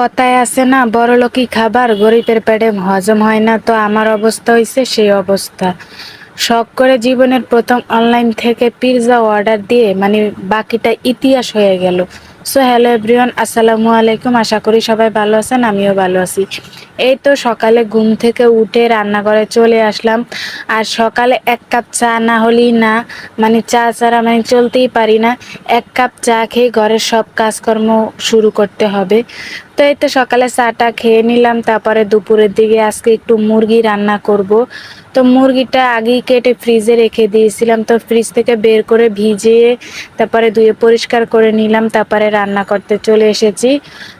কথায় আছে না বড় লোকই খাবার, গরিবের পেটে হজম হয় না, তো আমার অবস্থা হয়েছে সেই অবস্থা। শখ করে জীবনের প্রথম অনলাইন থেকে পিৎজা অর্ডার দিয়ে মানে বাকিটা ইতিহাস হয়ে গেল। সো হ্যালো এভরিওয়ান আসসালামু আলাইকুম। আশা করি সবাই ভালো আছেন, আমিও ভালো আছি। এই তো সকালে ঘুম থেকে উঠে রান্নাঘরে চলে আসলাম। আর সকালে এক কাপ চা না হলেই না মানে চা ছাড়া মানে চলতেই পারি না। এক কাপ চা খেয়ে ঘরের সব কাজকর্ম শুরু করতে হবে। তো এই তো সকালে চাটা খেয়ে নিলাম, তারপরে দুপুরের দিকে আজকে একটু মুরগি রান্না করব। তো মুরগিটা আগেই কেটে ফ্রিজে রেখে দিয়েছিলাম। তো ফ্রিজ থেকে বের করে ভিজিয়ে তারপরে ধুয়ে পরিষ্কার করে নিলাম, তারপরে রান্না করতে চলে এসেছি।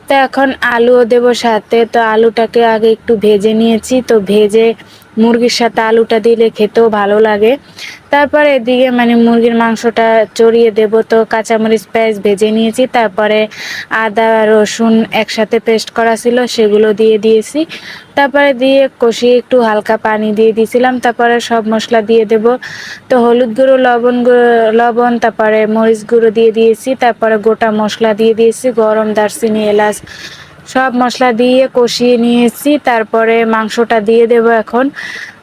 তো এখন আলুও দেবো সাথে। তো আলুটাকে আগে একটু ভেজে নিয়েছি। তো ভেজে মুরগির সাথে আলুটা দিলে খেতেও ভালো লাগে। তারপরে এদিকে মানে মুরগির মাংসটা চড়িয়ে দেব তো কাঁচামরিচ পেঁয়াজ ভেজে নিয়েছি, তারপরে আদা, রসুন একসাথে পেস্ট করা ছিল, সেগুলো দিয়ে দিয়েছি। তারপরে দিয়ে কষিয়ে একটু হালকা পানি দিয়ে দিয়েছিলাম, তারপরে সব মশলা দিয়ে দেব। তো হলুদ গুঁড়ো, লবণ গুঁড়ো, লবণ, তারপরে মরিচ গুঁড়ো দিয়ে দিয়েছি, তারপরে গোটা মশলা দিয়ে দিয়েছি, গরম দারচিনি, এলাচ সব মশলা দিয়ে কষিয়ে নিয়েছি, তারপরে মাংসটা দিয়ে দেব এখন।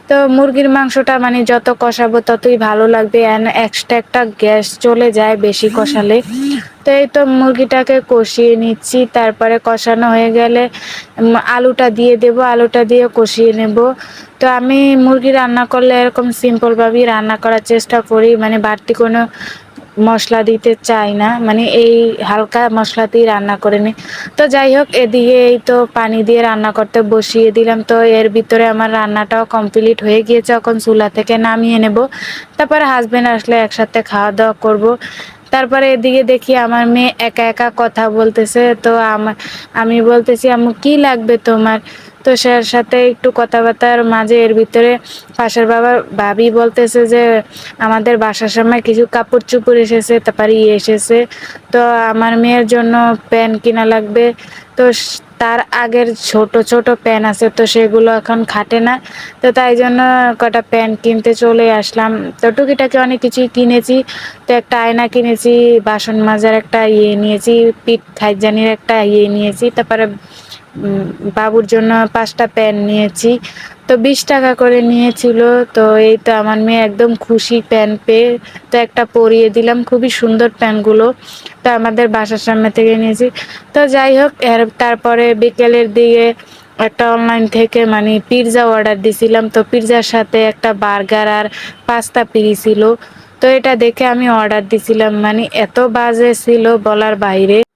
তো মুরগির মাংসটা মানে যত কষাবো ততই ভালো লাগবে অ্যান্ড এক্সট্রা একটা গ্যাস চলে যায় বেশি কষালে। তো এই তো মুরগিটাকে কষিয়ে নিচ্ছি, তারপরে কষানো হয়ে গেলে আলুটা দিয়ে দেব, আলুটা দিয়ে কষিয়ে নেব। তো আমি মুরগি রান্না করলে এরকম সিম্পলভাবেই রান্না করার চেষ্টা করি মানে বাড়তি কোনো মশলা দিতে চাই না। মানে এই হালকা মশলাতেই রান্না করে নিই তো যাই হোক, এদিকে এই তো পানি দিয়ে রান্না করতে বসিয়ে দিলাম। তো এর ভিতরে আমার রান্নাটাও কমপ্লিট হয়ে গিয়েছে। এখন চুলা থেকে নামিয়ে নেব। তারপরে হাজব্যান্ড আসলে একসাথে খাওয়া দাওয়া করব। তারপরে এদিকে দেখি আমার মেয়ে একা একা কথা বলতেছে। তো আমার আমি বলতেছি, আম্মু, কি লাগবে তোমার? তো স্যার সাথে একটু কথাবার্তার মাঝে এর ভিতরে পাশের বাবার ভাবি বলতেছে যে আমাদের বাসার সময় কিছু কাপড় চুপড় এসেছে, তারপরে ইয়ে এসেছে। তো আমার মেয়ের জন্য প্যান্ট কিনা লাগবে। তো তার আগের ছোট ছোট প্যান আছে, তো সেগুলো এখন খাটে না। তো তাই জন্য কটা প্যান কিনতে চলে আসলাম। তো টুকিটাকে অনেক কিছুই কিনেছি। তো একটা আয়না কিনেছি, বাসন মাজার একটা ইয়ে নিয়েছি, পিঠ খাইজানির একটা ইয়ে নিয়েছি, তারপরে বাবুর জন্য পাঁচটা প্যান নিয়েছি। তো বিশ টাকা করে নিয়েছিল। তো এই তো আমার মেয়ে একদম খুশি প্যান পেয়ে। তো একটা পরিয়ে দিলাম। খুবই সুন্দর প্যানগুলো তো আমাদের বাসার সামনে থেকে নিয়েছি। তো যাই হোক, এর তারপরে বিকেলের দিকে একটা অনলাইন থেকে মানে পিৎজা অর্ডার দিছিলাম। তো পিৎজার সাথে একটা বার্গার আর পাস্তা ছিল। তো এটা দেখে আমি অর্ডার দিছিলাম। মানে এত বাজে ছিল বলার বাইরে।